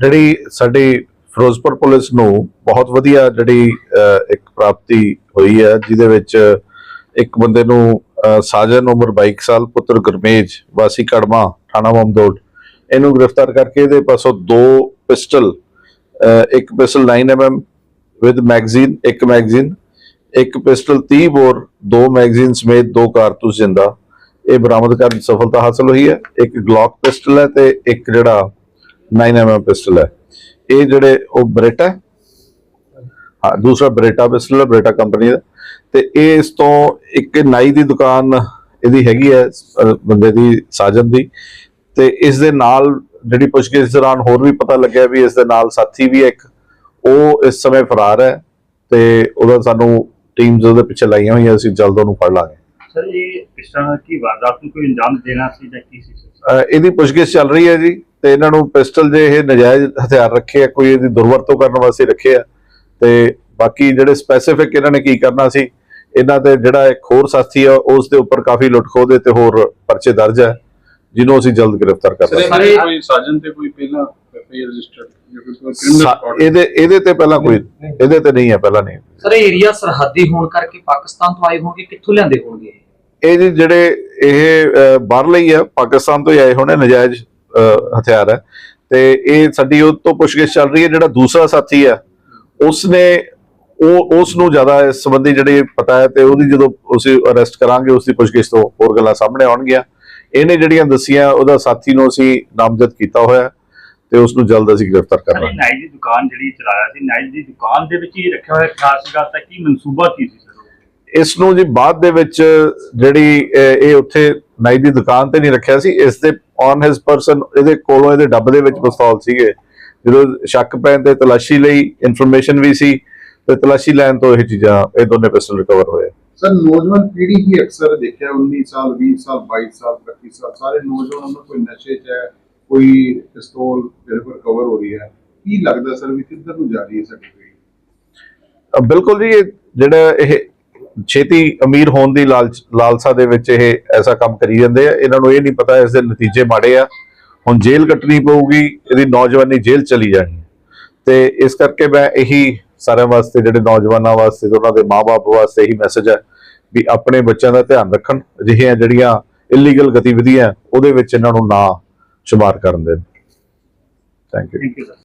ਜਿਹੜੀ ਸਾਡੀ ਫਿਰੋਜ਼ਪੁਰ ਪੁਲਿਸ ਨੂੰ ਬਹੁਤ ਵਧੀਆ ਜਿਹੜੀ ਇੱਕ ਪ੍ਰਾਪਤੀ ਹੋਈ ਹੈ, ਜਿਹਦੇ ਵਿੱਚ ਇੱਕ ਬੰਦੇ ਨੂੰ ਸਾਜਨ ਉਮਰ 22 ਸਾਲ, ਪੁੱਤਰ ਗੁਰਮੇਜ, ਵਾਸੀ ਕੜਮਾ, ਥਾਣਾ ਮਮਦੋਟ ਇਹਨੂੰ ਗ੍ਰਿਫਤਾਰ ਕਰਕੇ ਇਹਦੇ ਪਾਸੋਂ ਦੋ ਪਿਸਟਲ ਇੱਕ ਪਿਸਟਲ 9mm ਵਿਦ ਮੈਗਜ਼ੀਨ ਇੱਕ ਮੈਗਜ਼ੀਨ ਇੱਕ ਪਿਸਟਲ 30 ਬੋਰ, ਦੋ ਮੈਗਜ਼ੀਨ ਸਮੇਤ ਦੋ ਕਾਰਤੂਸ ਜਿੰਦਾ। ਇਹ ਬਰਾਮਦ ਕਰਨ ਸਫਲਤਾ ਹਾਸਲ ਹੋਈ ਹੈ। ਇੱਕ ਗਲੌਕ ਪਿਸਟਲ ਹੈ ਤੇ ਇੱਕ ਜਿਹੜਾ 9mm ਪਿਸਟਲ ਹੈ। ਇਹ ਜਿਹੜੇ ਉਹ ਬਰੇਟਾ ਹੈ। ਦੂਸਰਾ ਬਰੇਟਾ ਪਿਸਟਲ ਹੈ ਬਰੇਟਾ ਕੰਪਨੀ ਦਾ। ਤੇ ਇਹ ਇਸ ਤੋਂ ਇੱਕ ਨਾਈ ਦੀ ਦੁਕਾਨ ਇਹਦੀ ਹੈਗੀ ਹੈ ਬੰਦੇ ਦੀ ਸਾਜਨ ਦੀ। ਤੇ ਇਸ ਦੇ ਨਾਲ ਜਿਹੜੀ ਪੁੱਛਗਿੱਛ ਦੌਰਾਨ ਹੋਰ ਵੀ ਪਤਾ ਲੱਗਿਆ ਵੀ ਇਸ ਦੇ ਨਾਲ ਸਾਥੀ ਵੀ ਇੱਕ। ਉਹ ਇਸ ਸਮੇਂ ਫਰਾਰ ਹੈ ਤੇ ਉਹਦਾ ਸਾਨੂੰ ਟੀਮਸ ਉਹਦੇ ਪਿੱਛੇ ਲਾਈਆਂ ਹੋਈਆਂ ਅਸੀਂ ਜਲਦ ਉਹਨੂੰ ਫੜ ਲਾਂਗੇ। ਸਰ ਇਹ ਇਸ ਤਰ੍ਹਾਂ ਕੀ ਵਾਰਦਾਤ ਨੂੰ ਕੋਈ ਅੰਜਾਮ ਦੇਣਾ ਸੀ ਜਾਂ ਕੀ ਸੀ? ਇਹਦੀ ਪੁੱਛਗਿੱਛ ਚੱਲ ਰਹੀ ਹੈ ਜੀ। ਤੇ ਇਹਨਾਂ ਨੂੰ ਪਿਸਟਲ ਜੇ ਇਹ ਨਜਾਇਜ਼ ਹਥਿਆਰ ਰੱਖੇ ਆ ਕੋਈ ਇਹਦੀ ਦੁਰਵਰਤੋਂ ਕਰਨ ਵਾਸਤੇ ਰੱਖੇ ਆ। ਤੇ ਬਾਕੀ ਜਿਹੜੇ ਸਪੈਸੀਫਿਕ ਇਹਨਾਂ ਨੇ ਕੀ ਕਰਨਾ ਸੀ ਇਹਨਾਂ ਤੇ ਜਿਹੜਾ ਇੱਕ ਹੋਰ ਸਾਥੀ ਆ ਉਸ ਦੇ ਉੱਪਰ ਕਾਫੀ ਲੁੱਟਖੋ ਦੇ ਤੇ ਹੋਰ ਪਰਚੇ ਦਰਜ ਹੈ ਜਿਹਨੂੰ ਅਸੀਂ ਜਲਦ ਗ੍ਰਿਫਤਾਰ ਕਰ ਸਰ ਲਾਂਗੇ। ਇਹਦੇ ਕੋਈ ਸਾਜਨ ਤੇ ਕੋਈ ਪਹਿਲਾਂ ਕੋਈ ਇਹਦੇ ਇਹਦੇ ਤੇ ਪਹਿਲਾਂ ਕੋਈ ਇਹਦੇ ਤੇ ਨਹੀਂ ਹੈ ਪਹਿਲਾਂ ਨਹੀਂ। ਸਰ ਇਹ ਏਰੀਆ ਸਰਹੱਦੀ ਹੋਣ ਕਰਕੇ ਪਾਕਿਸਤਾਨ ਤੋਂ ਆਏ ਹੋਣਗੇ ਕਿੱਥੋਂ ਲਿਆਂਦੇ ਹੋਣਗੇ ਇਹ? ਜਿਹੜੇ ਇਹ ਬਾਹਰਲੇ ਹੀ ਆ ਪਾਕਿਸਤਾਨ ਤੋਂ ਹੀ ਆਏ ਹੋਣੇ ਨਜਾਇਜ਼। ਹਥਿਆਰ ਹੈ। ਤੇ ਇਹ ਸਾਡੀ ਉਹ ਤੋਂ ਪੁੱਛਗਿੱਛ ਚੱਲ ਰਹੀ ਹੈ ਜਿਹੜਾ ਦੂਸਰਾ ਸਾਥੀ ਹੈ ਉਸਨੇ ਉਹ ਉਸ ਨੂੰ ਜ਼ਿਆਦਾ ਇਸ ਸੰਬੰਧੀ ਜਿਹੜੀ ਪਤਾ ਹੈ ਤੇ ਉਹਦੀ ਜਦੋਂ ਅਸੀਂ ਅਰੈਸਟ ਕਰਾਂਗੇ ਉਸ ਦੀ ਪੁੱਛਗਿੱਛ ਤੋਂ ਹੋਰ ਗੱਲਾਂ ਸਾਹਮਣੇ ਆਉਣਗੀਆਂ। ਇਹਨੇ ਜਿਹੜੀਆਂ ਦੱਸੀਆਂ ਉਹਦਾ ਸਾਥੀ ਨੂੰ ਅਸੀਂ ਨਾਮਜ਼ਦ ਕੀਤਾ ਹੋਇਆ ਤੇ ਉਸ ਨੂੰ ਜਲਦ ਅਸੀਂ ਗ੍ਰਿਫਤਾਰ ਸਰ ਇਹ ਕਰਾਂਗੇ। ਨਾਈ ਦੀ ਦੁਕਾਨ ਜਿਹੜੀ ਚਲਾਇਆ ਸੀ ਨਾਈ ਦੀ ਦੁਕਾਨ ਦੇ ਵਿੱਚ ਹੀ ਰੱਖਿਆ ਹੋਇਆ ਹਥਿਆਰ ਸੀਗਾ ਤਾਂ ਕੀ ਮਨਸੂਬਾ ਕੀ ਸੀ ਸਰ ਇਸ ਨੂੰ ਜੀ ਬਾਅਦ ਦੇ ਵਿੱਚ ਜਿਹੜੀ ਇਹ ਉੱਥੇ ਨਾਈ ਦੀ ਦੁਕਾਨ ਤੇ ਨਹੀਂ ਰੱਖਿਆ ਸੀ ਇਸ ਦੇ ਔਨ ਹਿਸ ਪਰਸਨ ਇਹਦੇ ਕੋਲੋਂ ਇਹਦੇ ਡੱਬ ਦੇ ਵਿੱਚ ਪਿਸਤੌਲ ਸੀਗੇ। ਜਦੋਂ ਸ਼ੱਕ ਪੈਣ ਤੇ ਤਲਾਸ਼ੀ ਲਈ ਇਨਫੋਰਮੇਸ਼ਨ ਵੀ ਸੀ ਤੇ ਤਲਾਸ਼ੀ ਲੈਣ ਤੋਂ ਇਹ ਚੀਜ਼ਾਂ ਇਹ ਦੋਨੇ ਪਿਸਤਲ ਰਿਕਵਰ ਹੋਏ। ਸਰ ਨੌਜਵਾਨ ਪੀੜ੍ਹੀ ਹੀ ਅਕਸਰ ਦੇਖਿਆ 19 ਸਾਲ 20 ਸਾਲ 22 ਸਾਲ 25 ਸਾਲ ਸਾਰੇ ਨੌਜਵਾਨਾਂ ਨੂੰ ਕੋਈ ਨਸ਼ੇ 'ਚ ਹੈ ਕੋਈ ਪਿਸਤੌਲ ਬਿਲਕੁਲ ਕਵਰ ਹੋ ਰਹੀ ਹੈ। ਕੀ ਲੱਗਦਾ ਸਰ ਵੀ ਕਿੱਧਰ ਨੂੰ ਜਾ ਰਹੀ ਹੈ ਸਾਡੀ ਬਿਲਕੁਲ ਜੀ ਜਿਹੜਾ ਇਹ ਛੇਤੀ ਅਮੀਰ ਹੋਣ ਦੀ ਲਾਲਚ, ਲਾਲਸਾ ਦੇ ਵਿੱਚ ਇਹ ਐਸਾ ਕੰਮ ਕਰੀ ਜਾਂਦੇ ਆ। ਇਹਨਾਂ ਨੂੰ ਇਹ ਨਹੀਂ ਪਤਾ ਇਸ ਦੇ ਨਤੀਜੇ ਮਾੜੇ ਆ। ਹੁਣ ਜੇਲ੍ਹ ਕੱਟਣੀ ਪਊਗੀ, ਇਹਦੀ ਨੌਜਵਾਨੀ ਜੇਲ੍ਹ ਚਲੀ ਜਾਣੀ ਤੇ ਇਸ ਕਰਕੇ ਮੈਂ ਇਹੀ ਸਾਰਿਆਂ ਵਾਸਤੇ, ਜਿਹੜੇ ਨੌਜਵਾਨਾਂ ਵਾਸਤੇ ਤੇ ਉਹਨਾਂ ਦੇ ਮਾਪੇ ਵਾਸਤੇ ਇਹੀ ਮੈਸੇਜ ਹੈ ਵੀ ਆਪਣੇ ਬੱਚਿਆਂ ਦਾ ਧਿਆਨ ਰੱਖਣ। ਅਜਿਹੀਆਂ ਜਿਹੜੀਆਂ ਇਲੀਗਲ ਗਤੀਵਿਧੀਆਂ ਉਹਦੇ ਵਿੱਚ ਇਹਨਾਂ ਨੂੰ ਨਾ ਸ਼ੁਮਾਰ ਕਰਨ ਦੇਣ। Thank you